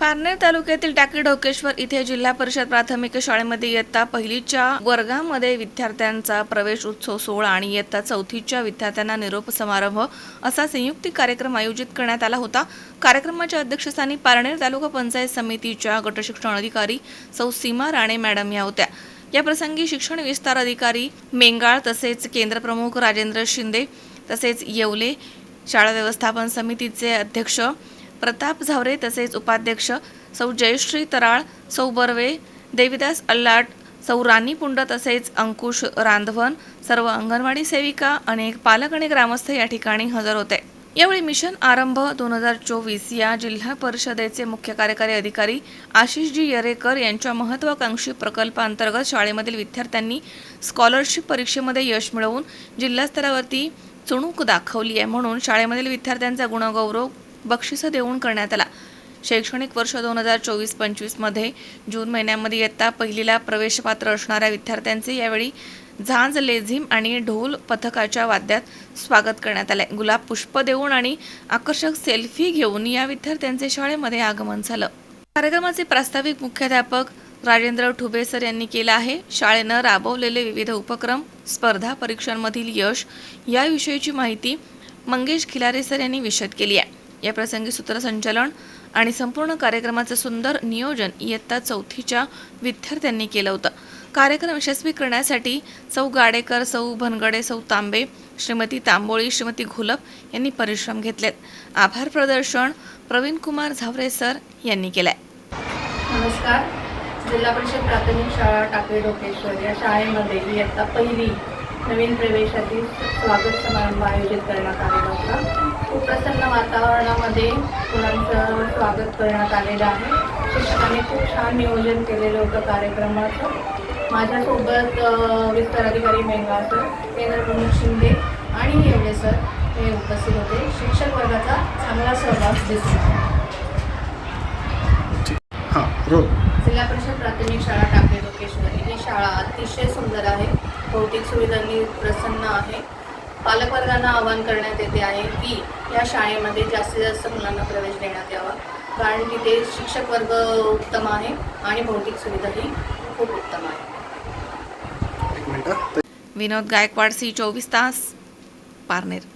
पारनेर तालुक्यातील टाकी ढोकेश्वर इथे जिल्हा परिषद प्राथमिक शाळेमध्ये इयत्ता पहिलीच्या वर्गामध्ये विद्यार्थ्यांचा प्रवेश उत्सव सोहळा आणि इयत्ता चौथीच्या विद्यार्थ्यांना निरोप समारंभ असा संयुक्त कार्यक्रम आयोजित करण्यात आला होता. कार्यक्रमाच्या अध्यक्षस्थानी पारनेर तालुका पंचायत समितीच्या गटशिक्षण अधिकारी सौ सीमा राणे मॅडम या होत्या. या प्रसंगी शिक्षण विस्तार अधिकारी मेंगाळ तसेच केंद्रप्रमुख राजेंद्र शिंदे तसेच येवले शाळा व्यवस्थापन समितीचे अध्यक्ष प्रताप झावरे तसेच उपाध्यक्ष सौ जयश्री तराळ सौ बर्वे देविदास अल्लाट सौ राणी पुंड तसेच अंकुश रांधवन सर्व अंगणवाडी सेविका अनेक पालक आणि ग्रामस्थ या ठिकाणी हजर होते. यावेळी मिशन आरंभ दोन हजार चोवीस या जिल्हा परिषदेचे मुख्य कार्यकारी अधिकारी आशिषजी यरेकर यांच्या महत्वाकांक्षी प्रकल्पांतर्गत शाळेमधील विद्यार्थ्यांनी स्कॉलरशिप परीक्षेमध्ये यश मिळवून जिल्हास्तरावरती चुणूक दाखवली आहे म्हणून शाळेमधील विद्यार्थ्यांचा गुणगौरव बक्षिसं देऊन करण्यात आला. शैक्षणिक वर्ष दोन हजार चोवीस पंचवीसमध्ये जून महिन्यामध्ये इयत्ता पहिलीला प्रवेशपात्र असणाऱ्या विद्यार्थ्यांचे यावेळी झांज लेझिम आणि ढोल पथकाच्या वाद्यात स्वागत करण्यात आले गुलाब पुष्प देऊन आणि आकर्षक सेल्फी घेऊन या विद्यार्थ्यांचे शाळेमध्ये आगमन झालं. कार्यक्रमाचे प्रास्ताविक मुख्याध्यापक राजेंद्र ठुबे सर यांनी केलं आहे. शाळेनं राबवलेले विविध उपक्रम स्पर्धा परीक्षांमधील यश याविषयीची माहिती मंगेश खिलारे सर यांनी विशद केली आहे. या प्रसंगी सूत्रसंचालन आणि संपूर्ण कार्यक्रमाचं सुंदर नियोजन इयत्ता चौथीच्या विद्यार्थ्यांनी केलं होतं. कार्यक्रम यशस्वी करण्यासाठी सौ गाडेकर सौ भनगडे सौ तांबे श्रीमती तांबोळी श्रीमती घोलप यांनी परिश्रम घेतलेत. आभार प्रदर्शन प्रवीण कुमार झावरे सर यांनी केलंय. नमस्कार. जिल्हा परिषद प्राथमिक शाळा टाकळी डोकेश्वर या शाळेमध्ये इयत्ता पहिली नवीन प्रवेशातील स्वागत समारंभ आयोजित करण्यात आलेला होता. खूप प्रसन्न वातावरणामध्ये मुलांचं स्वागत करण्यात आलेलं आहे. शिक्षकांनी खूप छान नियोजन केलेलं होतं कार्यक्रमाचं. माझ्यासोबत विस्तार अधिकारी मेंगा सर केंद्र प्रमुख शिंदे आणि येवले सर हे उपस्थित होते. शिक्षक वर्गाचा चांगला सहभाग दिसून हां रोल जिल्हा परिषद प्राथमिक शाळा टाकळे लोकेश्वरी ही शाळा अतिशय सुंदर आहे. भौतिक सुविधांनी प्रसन्न आहे. पालकवर्गांना आवाहन करण्यात येते आहे की या शाळेमध्ये जास्तीत जास्त मुलांना प्रवेश देण्यात यावा. कारण तिथे शिक्षक वर्ग उत्तम आहे आणि भौतिक सुविधाही खूप उत्तम आहे. एक मिनिट. विनोद गायकवाड सी चोवीस तास पारनेर.